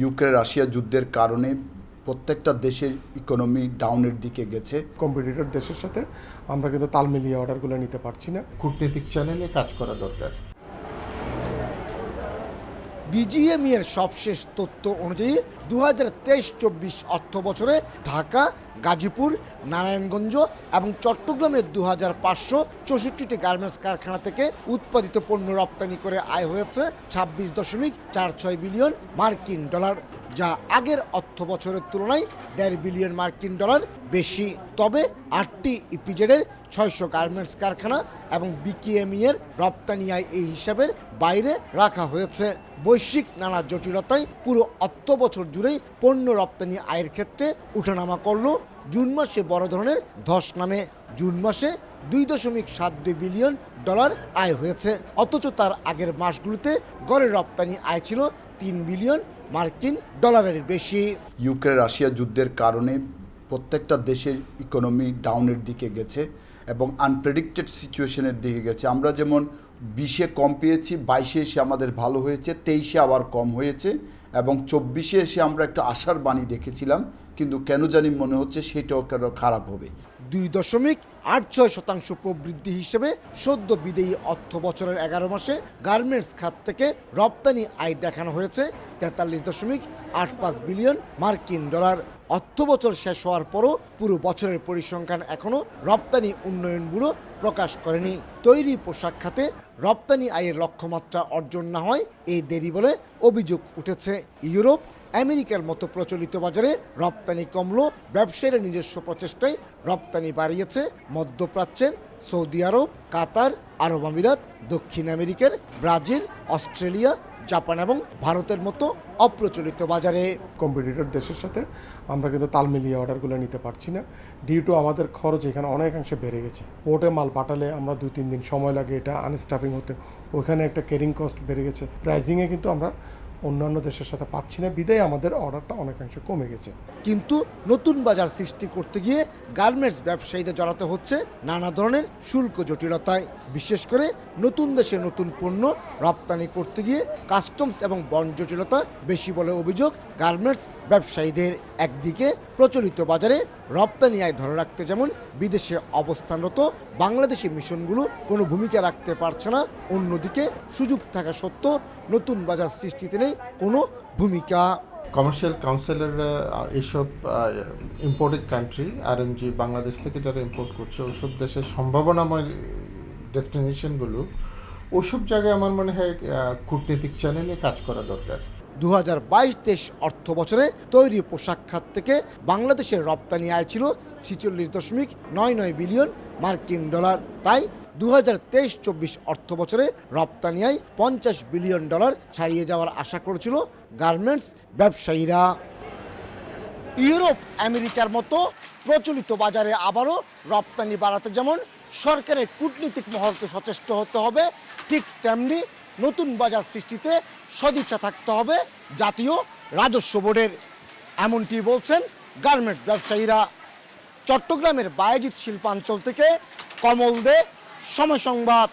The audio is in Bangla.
ইউক্রেন রাশিয়া যুদ্ধের কারণে প্রত্যেকটা দেশের ইকোনমি ডাউনের দিকে গেছে। কম্পিটিটর দেশের সাথে আমরা কিন্তু তাল মিলিয়ে অর্ডারগুলো নিতে পারছি না। কূটনৈতিক চ্যানেলে কাজ করা দরকার। বিজিএমই এর সবশেষ তথ্য অনুযায়ী দু হাজার তেইশ চব্বিশ অর্থ বছরে ঢাকা, গাজীপুর, নারায়ণগঞ্জ এবং চট্টগ্রামের দু হাজার পাঁচশো চৌষট্টিটি গার্মেন্টস কারখানা থেকে উৎপাদিত পণ্য রপ্তানি করে আয় হয়েছে ছাব্বিশ দশমিক চার ছয় বিলিয়ন মার্কিন ডলার। যা আগের অর্থ বছরের তুলনায় দেড় বিলিয়ন মার্কিন ডলার বেশি। তবে আটটি ইপিজেডের ছয়শো গার্মেন্টস কারখানা এবং বিকিএমই এর রপ্তানি আয় এই হিসাবের বাইরে রাখা হয়েছে। বৈশ্বিক নানা জটিলতায় পুরো অর্থ বছর জুড়েই পণ্য রপ্তানি আয়ের ক্ষেত্রে উঠানামা করল জুন মাসে বড় ধরনের ধস নামে। জুন মাসে দুই দশমিক সাত দুই বিলিয়ন ডলার আয় হয়েছে। অথচ তার আগের মাসগুলোতে গড়ের রপ্তানি আয় ছিল তিন বিলিয়ন মার্কিন ডলারের বেশি। ইউক্রেন রাশিয়া যুদ্ধের কারণে প্রত্যেকটা দেশের ইকোনমি ডাউনের দিকে গেছে এবং আনপ্রেডিক্টেড সিচুয়েশনের দিকে গেছে। আমরা যেমন বিশে কম পেয়েছি, বাইশে এসে আমাদের ভালো হয়েছে, তেইশে আবার কম হয়েছে এবং চব্বিশে এসে আমরা একটা আশার বাণী দেখেছিলাম, কিন্তু কেন জানি মনে হচ্ছে সেটাও কেন খারাপ হবে। দুই দশমিক আট ছয় শতাংশ প্রবৃদ্ধি হিসেবে সদ্য বিদেয়ী অর্থ বছরের এগারো মাসে গার্মেন্টস খাত থেকে রপ্তানি আয় দেখানো হয়েছে তেতাল্লিশ দশমিক আট পাঁচ বিলিয়ন মার্কিন ডলার। অর্থ বছর শেষ হওয়ার পরও পুরো বছরের পরিসংখ্যান এখনও রপ্তানি উন্নয়ন ব্যুরো প্রকাশ করেনি। তৈরি পোশাক খাতে রপ্তানি আয়ের লক্ষ্যমাত্রা অর্জন না হয় এই দেরি বলে অভিযোগ উঠেছে। ইউরোপ, আমেরিকার মতো প্রচলিত বাজারে রপ্তানি কমলো, ব্যবসায়ীরা নিজস্ব প্রচেষ্টায় রপ্তানি বাড়িয়েছে মধ্যপ্রাচ্যের, সৌদি আরব, কাতার, আরব আমিরাত, দক্ষিণ আমেরিকার, ব্রাজিল, অস্ট্রেলিয়া জাপান এবং ভারতের মতো অপ্রচলিত বাজারে। কম্পিটিটর দেশের সাথে আমরা কিন্তু তাল মিলিয়ে অর্ডারগুলো নিতে পারছি না। ডিউ টু আমাদের খরচ এখানে অনেকাংশে বেড়ে গেছে। পোর্টে মাল পাঠালে আমরা দুই তিন দিন সময় লাগে এটা আনস্টাফিং হতে। ওখানে একটা কেরিং কস্ট বেড়ে গেছে। প্রাইজিংয়ে কিন্তু আমরা অন্যান্য দেশের সাথে পাচ্ছি না, বিদায় আমাদের অর্ডারটা অনেকাংশে কমে গেছে। কিন্তু নতুন বাজার সৃষ্টি করতে গিয়ে গার্মেন্টস ব্যবসায়ীদের জড়াতে হচ্ছে নানা ধরনের শুল্ক জটিলতায়। বিশেষ করে নতুন দেশে নতুন পণ্য রপ্তানি করতে গিয়ে কাস্টমস এবং বন জটিলতা বেশি বলে অভিযোগ গার্মেন্টস ব্যবসায়ীদের। একদিকে প্রচলিত বাজারে রপ্তানি আয় ধরে রাখতে যেমন বিদেশে অবস্থানরত বাংলাদেশি মিশনগুলো কোনো ভূমিকা রাখতে পারছে না, অন্যদিকে সুযোগ থাকা সত্ত্বেও নতুন বাজার সৃষ্টিতে নেই কোনো ভূমিকা। কমার্শিয়াল কাউন্সিলররা এইসব ইম্পোর্টেড কান্ট্রি আরএমজি বাংলাদেশ থেকে যারা ইম্পোর্ট করছে ওইসব দেশের সম্ভাবনাময় ডেস্টিনেশনগুলো ওসব জায়গায় আমার মনে হয় কূটনৈতিক চ্যানেলে কাজ করা দরকার। দু হাজার বাইশ তেইশ অর্থ বছরে তৈরি পোশাক খাত থেকে বাংলাদেশের রপ্তানি আয় ছিল ছিচল্লিশ দশমিক নয় নয় বিলিয়ন মার্কিন ডলার। তাই দু হাজার তেইশ চব্বিশ অর্থ বছরে রপ্তানি আয় পঞ্চাশ বিলিয়ন ডলার ছাড়িয়ে যাওয়ার আশা করেছিল গার্মেন্টস ব্যবসায়ীরা। ইউরোপ, আমেরিকার মতো প্রচলিত বাজারে আবারও রপ্তানি বাড়াতে যেমন সরকারের কূটনীতিক মহলকে সচেষ্ট হতে হবে। ঠিক তেমনি নতুন বাজার সৃষ্টিতে সদিচ্ছা থাকতে হবে জাতীয় রাজস্ব বোর্ডের। এমনটি বলছেন গার্মেন্টস ব্যবসায়ীরা। চট্টগ্রামের বায়েজিৎ শিল্পাঞ্চল থেকে কমল দে, সময় সংবাদ।